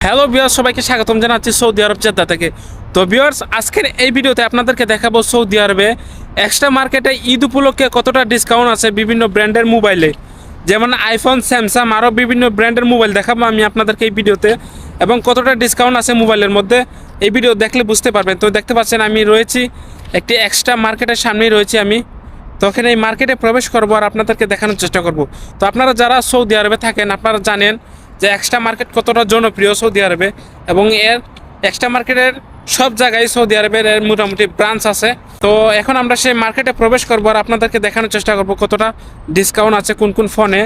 Hello বিয়ার্স সবাইকে স্বাগতম জানাচ্ছি সৌদি আরব জেদ্দা থেকে। তো বিয়ার্স আজকের এই ভিডিওতে আপনাদেরকে দেখাবো সৌদি আরবে এক্সট্রা মার্কেটে ঈদ উপলক্ষে কতটা ডিসকাউন্ট আছে বিভিন্ন ব্র্যান্ডের মোবাইলে। যেমন আইফোন স্যামসাং আরও বিভিন্ন ব্র্যান্ডের মোবাইল দেখাবো আমি আপনাদেরকে এই ভিডিওতে। এবং কতটা ডিসকাউন্ট আছে মোবাইলের মধ্যে, এই ভিডিও দেখলে বুঝতে পারবেন। তো দেখতে পাচ্ছেন আমি রয়েছি, একটি এক্সট্রা মার্কেটের সামনেই রয়েছি আমি। তখন এই মার্কেটে প্রবেশ করব আর আপনাদেরকে দেখানোর চেষ্টা করব। তো আপনারা যারা সৌদি আরবে থাকেন, আপনারা জানেন যে এক্সট্রা মার্কেট কতটা জনপ্রিয় সৌদি আরবে এবং এর এক্সট্রা মার্কেটের সব জায়গায় সৌদি আরবের এর মোটামুটি ব্রাঞ্চ আছে। তো এখন আমরা সেই মার্কেটে প্রবেশ করব আর আপনাদেরকে দেখানোর চেষ্টা করব কতটা ডিসকাউন্ট আছে কোন কোন ফোনে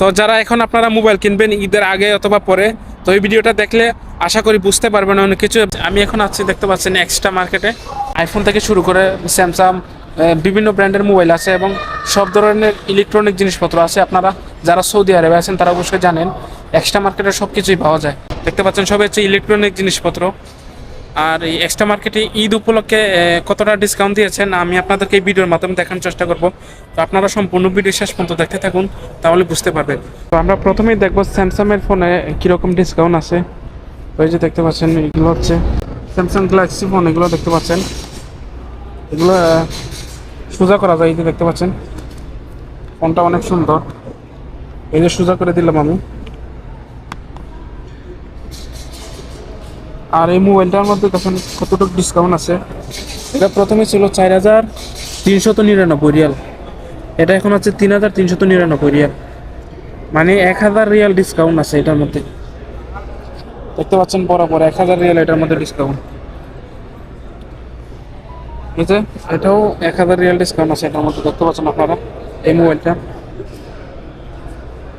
তো যারা এখন আপনারা মোবাইল কিনবেন ঈদের আগে অথবা পরে, তো এই ভিডিওটা দেখলে আশা করি বুঝতে পারবেন অনেক কিছু। আমি এখন আছি দেখতে পাচ্ছেন এক্সট্রা মার্কেটে আইফোন থেকে শুরু করে স্যামসাং বিভিন্ন ব্র্যান্ডের মোবাইল আছে এবং সব ধরনের ইলেকট্রনিক জিনিসপত্র আছে। আপনারা যারা সৌদি আরবে আছেন, তারা অবশ্যই জানেন এক্সট্রা মার্কেটে সব কিছুই পাওয়া যায়। দেখতে পাচ্ছেন, সব হচ্ছে ইলেকট্রনিক জিনিসপত্র। আর এই এক্সট্রা মার্কেটে ঈদ উপলক্ষে কতটা ডিসকাউন্ট দিয়েছেন, আমি আপনাদেরকে এই ভিডিওর মাধ্যমে দেখানোর চেষ্টা করব। তো আপনারা সম্পূর্ণ ভিডিও শেষ পর্যন্ত দেখতে থাকুন, তাহলে বুঝতে পারবেন। তো আমরা প্রথমেই দেখব স্যামসাংয়ের ফোনে কীরকম ডিসকাউন্ট আছে। ওই যে দেখতে পাচ্ছেন, এগুলো হচ্ছে স্যামসাং গ্যালাক্সি ফোন এগুলো দেখতে পাচ্ছেন। এগুলো সোজা করা যায়, এই যে দেখতে পাচ্ছেন। ফোনটা অনেক সুন্দর। এই যে সোজা করে দিলাম আমি। আর এই মোবাইলটার মধ্যে তখন কতটুকু ডিসকাউন্ট আছে। এটা প্রথমে ছিল চার হাজার তিনশত নিরানব্বই রিয়াল। এটা এখন হচ্ছে তিন হাজার তিনশত নিরানব্বই রিয়াল। মানে এক হাজার রিয়াল ডিসকাউন্ট আছে এটার মধ্যে। দেখতে পাচ্ছেন বরাবর এক হাজার রিয়াল এটার মধ্যে ডিসকাউন্ট যে এটাও এক হাজার রিয়াল ডিসকাউন্ট আছে, এটার মধ্যে দেখতে পাচ্ছেন আপনারা, এই মোবাইলটা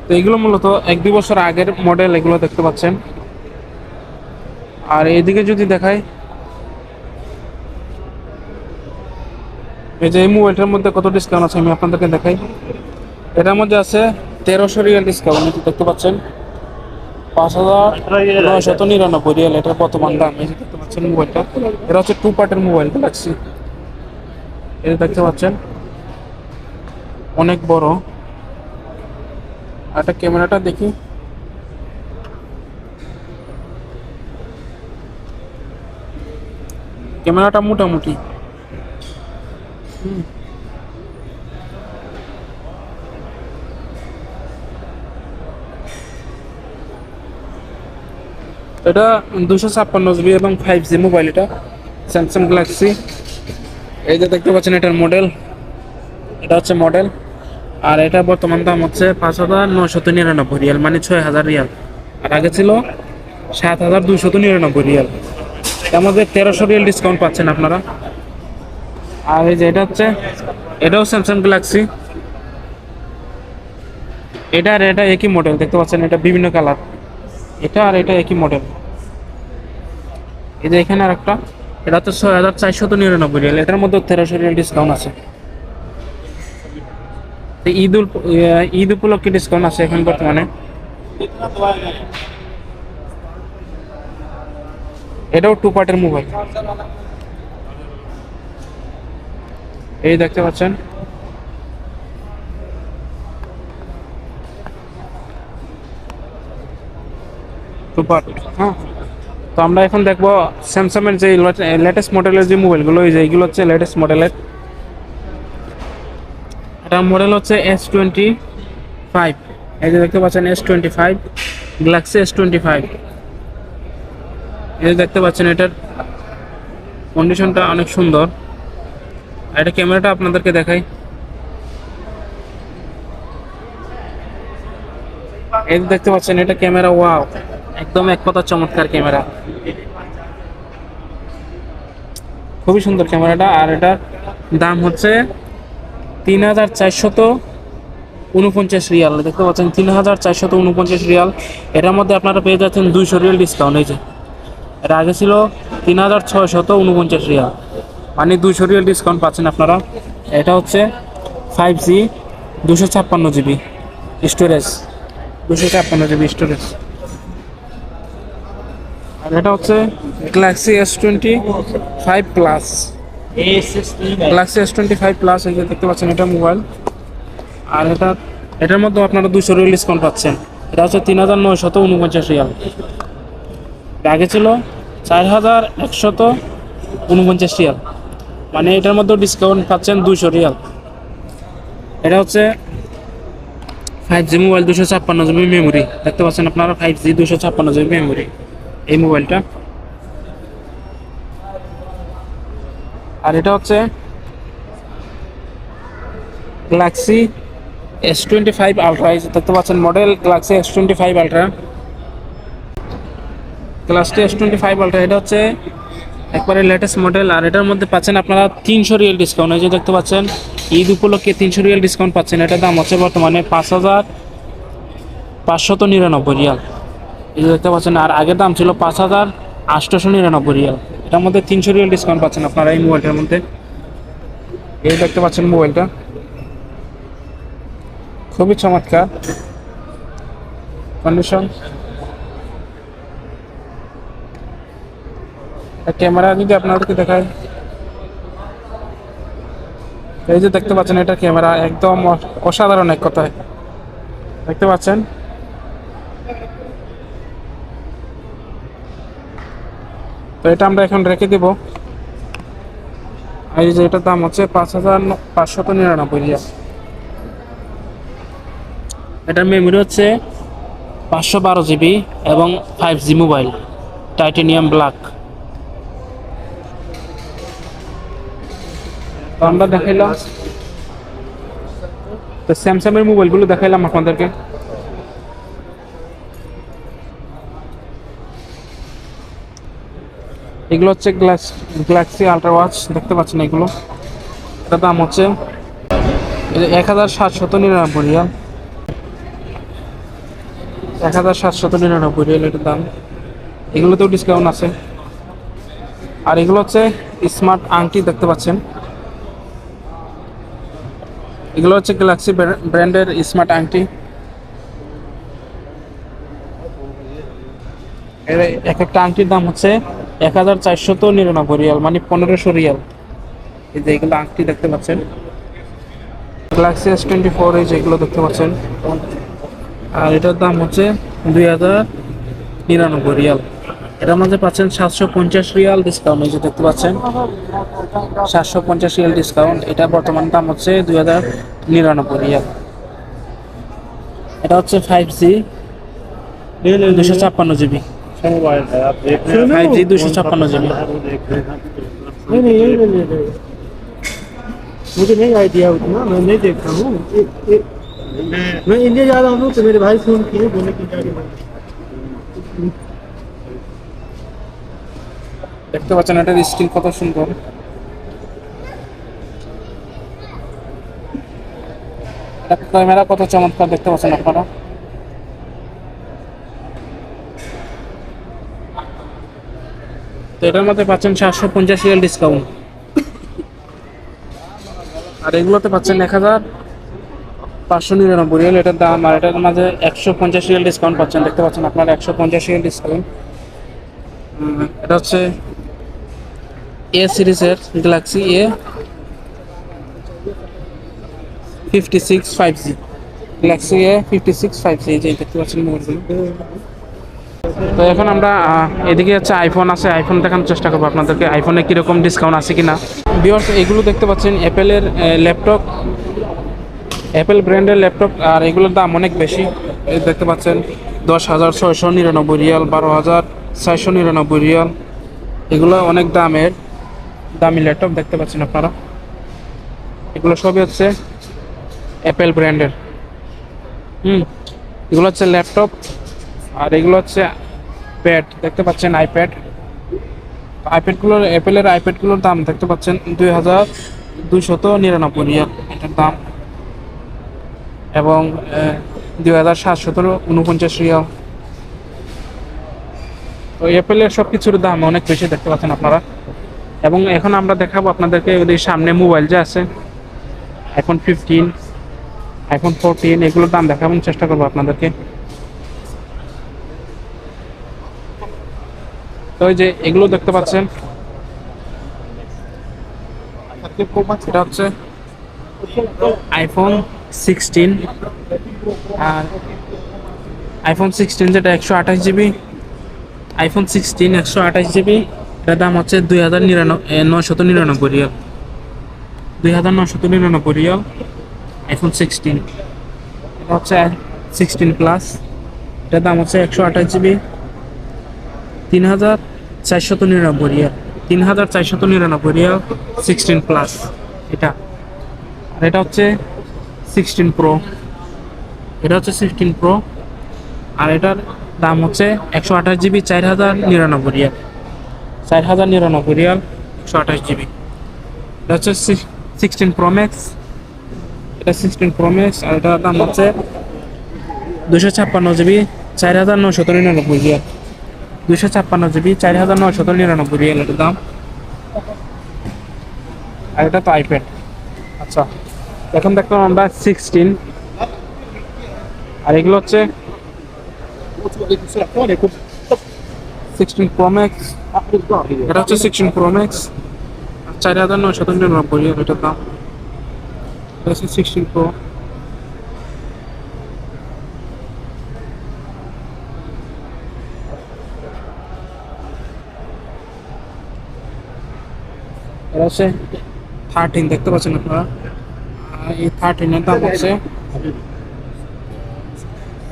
তো এগুলো মূলত এক দুই বছর আগের মডেল এগুলো দেখতে পাচ্ছেন। আর এইদিকে যদি দেখাই, এই যে এই মোবাইলটার মধ্যে কত ডিসকাউন্ট আছে আমি আপনাদেরকে দেখাই। এটার মধ্যে আছে তেরোশো রিয়াল ডিসকাউন্ট দেখতে পাচ্ছেন। পাঁচ হাজার নয়শত নিরানব্বই রিয়াল এটার বর্তমান দাম, এই দেখতে পাচ্ছেন মোবাইলটা এটা হচ্ছে টু পার্টের মোবাইল গ্যালাক্সি যে দেখতে পাচ্ছেন, অনেক বড়। একটা ক্যামেরাটা দেখি। ক্যামেরাটা মোটামুটি। এটা দুশো ছাপ্পান্ন জিবি এবং ফাইভ জি মোবাইল এটা। স্যামসাং গ্যালাক্সি এই যে দেখতে পাচ্ছেন এটার মডেল এটা হচ্ছে মডেল আর এটা বর্তমান দাম হচ্ছে পাঁচ হাজার নশত নিরানব্বই রিয়াল মানে ছয় হাজার রিয়াল। আর আগে ছিল সাত হাজার দুশত নিরানব্বই রিয়াল। তার মধ্যে তেরোশো রিয়াল ডিসকাউন্ট পাচ্ছেন আপনারা। আর এই যে এটা হচ্ছে, এটাও স্যামসাং গ্যালাক্সি এটা আর এটা একই মডেল দেখতে পাচ্ছেন এটা বিভিন্ন কালার এটা আর এটা একই মডেল এই যে এখানে আর একটা এটা হচ্ছে ছয় হাজার চারশত নিরানব্বই রিয়াল। এটার মধ্যে তেরোশো রিয়াল ডিসকাউন্ট আছে। ঈদ উল ঈদ উপলক্ষে ডিসকাউন্ট আছে এখন বর্তমানে। এটাও টু পার্টের মোবাইল এই দেখতে পাচ্ছেন। টু পার্ট হ্যাঁ। তো আমরা এখন দেখব স্যামসাংয়ের যে লেটেস্ট মডেলের যে মোবাইলগুলো এই যে এইগুলো হচ্ছে লেটেস্ট মডেলের এটার মডেল হচ্ছে এস টোয়েন্টি ফাইভ এই যে দেখতে পাচ্ছেন S twenty five Galaxy S twenty five এই দেখতে পাচ্ছেন এটার কন্ডিশনটা অনেক সুন্দর। এটা ক্যামেরাটা আপনাদেরকে দেখাই। এই দেখতে পাচ্ছেন এটা ক্যামেরা ওয়াও একদম এক কথা চমৎকার ক্যামেরা। খুবই সুন্দর ক্যামেরাটা, আর এটার দাম হচ্ছে তিন হাজার চারশত উনপঞ্চাশ রিয়াল। দেখতে পাচ্ছেন, তিন হাজার চারশত উনপঞ্চাশ রিয়াল। এটার মধ্যে আপনারা পেয়ে যাচ্ছেন দুইশো রিয়াল ডিসকাউন্ট হয়েছে এর আগে ছিল তিন হাজার ছয়শত উনপঞ্চাশ রিয়াল। মানে দুইশো রিয়াল ডিসকাউন্ট পাচ্ছেন আপনারা। এটা হচ্ছে ফাইভ জি দুশো ছাপ্পান্ন জিবি স্টোরেজ দুশো ছাপ্পান্ন জিবি স্টোরেজ আর এটা হচ্ছে Galaxy S twenty five plus Galaxy S twenty five plus এই যে দেখতে পাচ্ছেন এটা মোবাইল আর এটা, এটার মধ্যে আপনারা দুশো রিয়াল ডিসকাউন্ট পাচ্ছেন। এটা হচ্ছে তিন হাজার নয়শত উনপঞ্চাশ রিয়াল। আগে ছিল চার হাজার একশত উনপঞ্চাশ রিয়াল। মানে এটার মধ্যে ডিসকাউন্ট পাচ্ছেন দুশো রিয়াল। এটা হচ্ছে ফাইভ জি মোবাইল দুশো ছাপ্পান্ন জিবি মেমোরি দেখতে পাচ্ছেন আপনারা ফাইভ জি দুশো ছাপ্পান্ন জিবি মেমোরি এই মোবাইলটা। আর এটা হচ্ছে Galaxy S twenty five ultra দেখতে পাচ্ছেন model Galaxy S twenty five ultra Galaxy S twenty five ultra এটা হচ্ছে একবারে লেটেস্ট মডেল আর এটার মধ্যে পাচ্ছেন আপনারা তিনশো রিয়েল ডিসকাউন্ট এই যে দেখতে পাচ্ছেন, ঈদ উপলক্ষে তিনশো রিয়াল ডিসকাউন্ট পাচ্ছেন। এটার দাম হচ্ছে বর্তমানে পাঁচ হাজার পাঁচশত নিরানব্বই রিয়াল। এই দেখতে পাচ্ছেন, আর আগের দাম ছিল পাঁচ হাজার আটশোশো নিরানব্বই রিয়াল। এটার মধ্যে তিনশো রিয়াল ডিসকাউন্ট পাচ্ছেন আপনারা এই মোবাইলটার মধ্যে। এই দেখতে পাচ্ছেন মোবাইলটা। খুবই চমৎকার। কন্ডিশন ক্যামেরা যদি আপনাদেরকে দেখায়। এই যে দেখতে পাচ্ছেন, এটা ক্যামেরা একদম অসাধারণ এক কথায়। দেখতে পাচ্ছেন? তো এটা আমরা এখন রেখে দেব। এই যে এটার দাম হচ্ছে পাঁচ হাজার পাঁচশত নিরানব্বই রিয়া এটার মেমোরি হচ্ছে পাঁচশো বারো জিবি এবং five G mobile titanium black আমরা দেখাইলাম তো স্যামসাং এর মোবাইলগুলো দেখাইলাম আপনাদেরকে। এগুলো হচ্ছে গ্যালাক্সি আল্ট্রা ওয়াচ, দেখতে পাচ্ছেন এগুলো। এটার দাম হচ্ছে এক হাজার সাতশত নিরানব্বই রিয়াল। এক হাজার সাতশত নিরানব্বই রিয়াল এটার দাম। এগুলোতেও ডিসকাউন্ট আছে। আর এগুলো হচ্ছে স্মার্ট আংটি, দেখতে পাচ্ছেন। এগুলো হচ্ছে গ্যালাক্সি ব্র্যান্ডের স্মার্ট আংটি। এক একটা আংটির দাম হচ্ছে এক হাজার চারশত নিরানব্বই রিয়াল মানে পনেরোশো রিয়াল। এই যে এগুলো আংটি দেখতে পাচ্ছেন। গ্যালাক্সি এস টোয়েন্টি ফোর এই যেগুলো দেখতে পাচ্ছেন। আর এটার দাম হচ্ছে দুই হাজার নিরানব্বই রিয়াল। এটার মধ্যে পাচ্ছেন সাতশো পঞ্চাশ রিয়াল ডিসকাউন্ট এই যে দেখতে পাচ্ছেন। সাতশো পঞ্চাশ রিয়াল ডিসকাউন্ট এটা বর্তমান দাম হচ্ছে দুই হাজার নিরানব্বই রিয়াল। এটা হচ্ছে ফাইভ জি দুশো ছাপ্পান্ন জিবি मोबाइल है आप देख रहे हैं फाइव जी दो सौ छप्पन जी बी वो देख रहे हैं नहीं नहीं यही ले ले ले मुझे नहीं आइडिया उतना मैं नहीं देखता हूँ ए- ए- मैं इंडिया जा रहा हूँ तो मेरे भाई फोन किए बोले कि गाड़ी में দেখতে পাচ্ছেন এটার স্ক্রিন কত সুন্দর এটা ক্যামেরা কত চমৎকার দেখতে পাচ্ছেন আপনারা তো এটার মধ্যে পাচ্ছেন সাতশো পঞ্চাশ রিয়াল ডিসকাউন্ট আর এগুলোতে পাচ্ছেন এক হাজার পাঁচশো নিরানব্বই রিয়াল এটার দাম, আর এটার মাঝে একশো পঞ্চাশ রিয়াল ডিসকাউন্ট পাচ্ছেন। দেখতে পাচ্ছেন আপনার একশো পঞ্চাশ রিয়াল ডিসকাউন্ট এটা হচ্ছে এ সিরিজের Galaxy A fifty six five G Galaxy A fifty six five G যে দেখতে পাচ্ছেন মোবাইলগুলো তো এখন আমরা এদিকে হচ্ছে আইফোন আছে আইফোন দেখানোর চেষ্টা করব আপনাদেরকে। আইফোনে কীরকম ডিসকাউন্ট আছে কি না বিয়ার্স এগুলো দেখতে পাচ্ছেন অ্যাপেলের ল্যাপটপ অ্যাপেল ব্র্যান্ডের ল্যাপটপ আর এগুলোর দাম অনেক বেশি। দেখতে পাচ্ছেন, দশ হাজার ছয়শো নিরানব্বই রিয়াল, বারো হাজার ছয়শো নিরানব্বই রিয়াল। এগুলো অনেক দামের, দামি ল্যাপটপ দেখতে পাচ্ছেন আপনারা। এগুলো সবই হচ্ছে অ্যাপেল ব্র্যান্ডের হুম, এগুলো হচ্ছে ল্যাপটপ আর এগুলো হচ্ছে প্যাড দেখতে পাচ্ছেন আইপ্যাড আইপ্যাডগুলোর অ্যাপেলের আইপ্যাডগুলোর দাম দেখতে পাচ্ছেন দুই হাজার দুইশত নিরানব্বই রিয়াল এটার দাম। এবং দুই হাজার সাতশত উনপঞ্চাশ রিয়াল। তো অ্যাপেলের সব কিছুর দাম অনেক বেশি দেখতে পাচ্ছেন আপনারা। এবং এখন আমরা দেখাবো আপনাদেরকে ওদের সামনে মোবাইল যে আছে আইফোন ফিফটিন আইফোন ফোরটিন এগুলোর দাম দেখানোর চেষ্টা করব আপনাদেরকে। তো ওই যে এগুলো দেখতে পাচ্ছেন। এটা হচ্ছে আইফোন সিক্সটিন আর আইফোন সিক্সটিন যেটা একশো আঠাশ জিবি আইফোন সিক্সটিন একশো আঠাশ জিবি এটার দাম হচ্ছে দুই হাজার নিরানব্বই নশত নিরানব্বই রিয়াল। দুই হাজার নশত নিরানব্বই রিয়াল আইফোন সিক্সটিন এটা হচ্ছে সিক্সটিন প্লাস এটার দাম হচ্ছে একশো আঠাশ জিবি। তিন হাজার চারশত নিরানব্বই রিয়াল। তিন হাজার চারশত নিরানব্বই রিয়াল সিক্সটিন প্লাস এটা। আর এটা হচ্ছে সিক্সটিন প্রো এটা হচ্ছে সিক্সটিন প্রো আর এটার দাম হচ্ছে একশো আঠাশ জিবি চার হাজার নিরানব্বই রিয়াল। চার হাজার নিরানব্বই রিয়াল, একশো আঠাশ জিবি। এটা হচ্ছে সিক্সটিন প্রো ম্যাক্স এটা সিক্সটিন প্রো ম্যাক্স আর এটার দাম হচ্ছে দুশো ছাপ্পান্ন জিবি চার হাজার নশত নিরানব্বই রিয়াল। দুশো ছাপ্পান্ন জিবি চার হাজার নশত নিরানব্বই এটার দাম। আর এটা তো আইপ্যাড আচ্ছা এখন দেখলাম আমরা সিক্সটিন আর এগুলো হচ্ছে সিক্সটিন প্রোম্যাক্স এটা হচ্ছে সিক্সটিন প্রো ম্যাক্স চার হাজার নশত নিরানব্বই এটার দাম। সিক্সটিন প্রো হচ্ছে থার্টিন দেখতে পাচ্ছেন আপনারা। এই থার্টিনের দাম হচ্ছে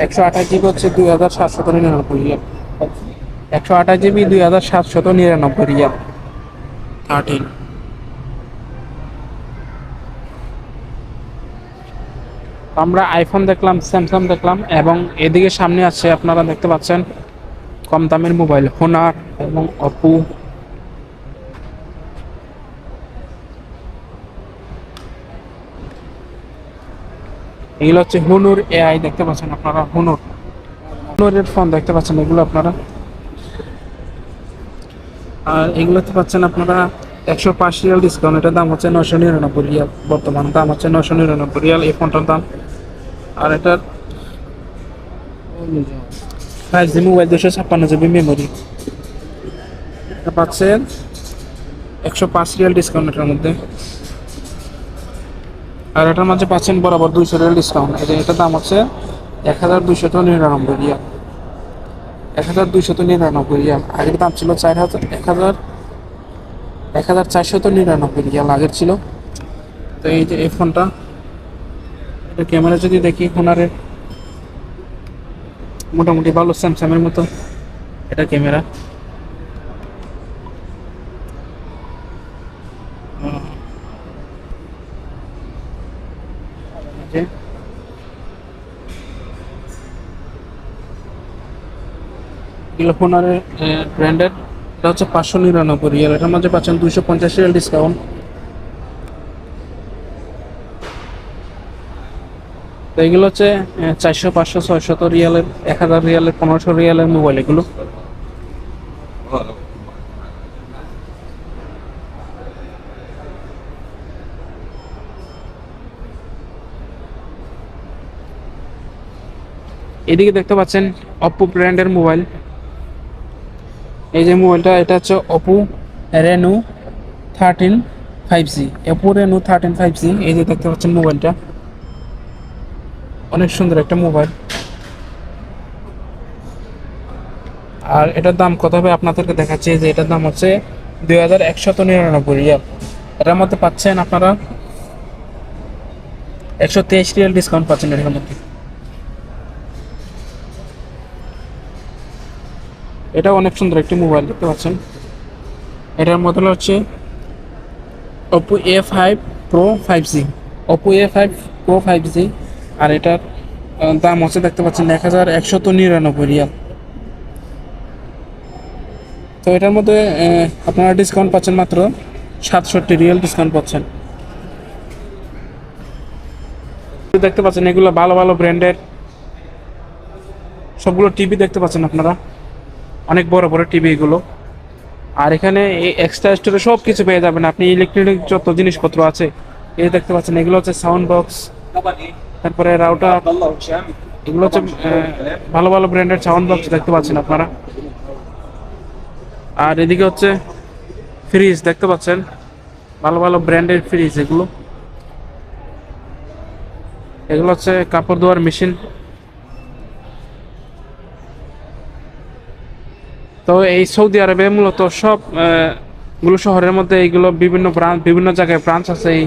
একশো আঠাশ জিবি হচ্ছে দুই হাজার সাতশত নিরানব্বই রিয়াল। একশো আঠাশ জিবি দুই হাজার সাতশত নিরানব্বই রিয়াল। থার্টিন আমরা আইফোন দেখলাম স্যামসাং দেখলাম এবং এদিকে সামনে আছে আপনারা দেখতে পাচ্ছেন কম দামের মোবাইল হোনার এবং অপু এগুলো হচ্ছে হুনুর এআই দেখতে পাচ্ছেন আপনারা? হুনুর। হুনুরের ফোন দেখতে পাচ্ছেন, এগুলো আপনারা? আর এগুলোতে পাচ্ছেন আপনারা একশো পাঁচ রিয়াল ডিসকাউন্ট এটার দাম হচ্ছে নশো নিরানব্বই রিয়াল। বর্তমান দাম হচ্ছে নশো নিরানব্বই রিয়াল এই ফোনটার দাম। আর এটার ফাইভ জি মোবাইল দুশো ছাপ্পান্ন জিবি মেমোরি এটা পাচ্ছেন একশো পাঁচ রিয়াল ডিসকাউন্ট এটার মধ্যে। আর এটার মাঝে পাচ্ছেন বরাবর দুইশো রিয়াল ডিসকাউন্ট এটা এটার দাম হচ্ছে এক হাজার দুইশত নিরানব্বই রিয়াল। এক হাজার দুইশত নিরানব্বই রিয়াল। আগের দাম ছিল চার হাজার, এক হাজার এক হাজার চারশত নিরানব্বই রিয়াল আগের ছিল। তো এই যে এই ফোনটা, এটা ক্যামেরা যদি দেখি হোনারের মোটামুটি ভালো স্যামসাংয়ের মতো, এটা ক্যামেরা যে এগুলো ব্র্যান্ডেড এটা হচ্ছে পাঁচশো নিরানব্বই রিয়াল এটার মধ্যে পাচ্ছেন দুশো পঞ্চাশ রিয়াল ডিসকাউন্ট তো এগুলো হচ্ছে চারশো, পাঁচশো, ছয়শত রিয়ালের এক হাজার রিয়ালের পনেরোশো রিয়ালের মোবাইল এগুলো। এদিকে দেখতে পাচ্ছেন অপো ব্র্যান্ডের মোবাইল এই যে মোবাইলটা, এটা হচ্ছে Oppo Reno thirteen five G Oppo Reno thirteen five G এই যে দেখতে পাচ্ছেন মোবাইলটা। অনেক সুন্দর একটা মোবাইল। আর এটার দাম কত হবে আপনাদেরকে দেখাচ্ছি যে এটার দাম হচ্ছে দুই হাজার একশত নিরানব্বই রিয়াল। এটার মধ্যে পাচ্ছেন আপনারা একশো তেইশ রিয়াল ডিসকাউন্ট পাচ্ছেন এটার মধ্যে। এটা অনেক সুন্দর একটি মোবাইল, দেখতে পাচ্ছেন। এটার মডেল হচ্ছে Oppo A five pro five G Oppo A five pro five G আর এটার দাম হচ্ছে দেখতে পাচ্ছেন এক হাজার একশত নিরানব্বই রিয়াল। তো এটার মধ্যে আপনারা ডিসকাউন্ট পাচ্ছেন মাত্র সাতষট্টি রিয়াল ডিসকাউন্ট পাচ্ছেন। দেখতে পাচ্ছেন এগুলো ভালো ভালো ব্র্যান্ডের সবগুলো টিভি দেখতে পাচ্ছেন আপনারা। অনেক বড় বড় টিভি এগুলো। আর এখানে এই এক্সট্রা স্টোরে সব কিছু পেয়ে যাবেন আপনি ইলেকট্রনিক যত জিনিসপত্র আছে, এই দেখতে পাচ্ছেন, এগুলো হচ্ছে সাউন্ড বক্স তারপরে রাউটার এগুলো হচ্ছে ভালো ভালো ব্র্যান্ডের সাউন্ড বক্স দেখতে পাচ্ছেন আপনারা। আর এদিকে হচ্ছে ফ্রিজ দেখতে পাচ্ছেন, ভালো ভালো ব্র্যান্ডের ফ্রিজ এগুলো। এগুলো হচ্ছে কাপড় ধোয়ার মেশিন তো এই সৌদি আরবে মূলত সবগুলো শহরের মধ্যে এইগুলো বিভিন্ন ব্রাঞ্চ বিভিন্ন জায়গায় ব্রাঞ্চ আছে এই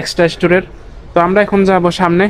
এক্সট্রা স্টোরের তো আমরা এখন যাব সামনে।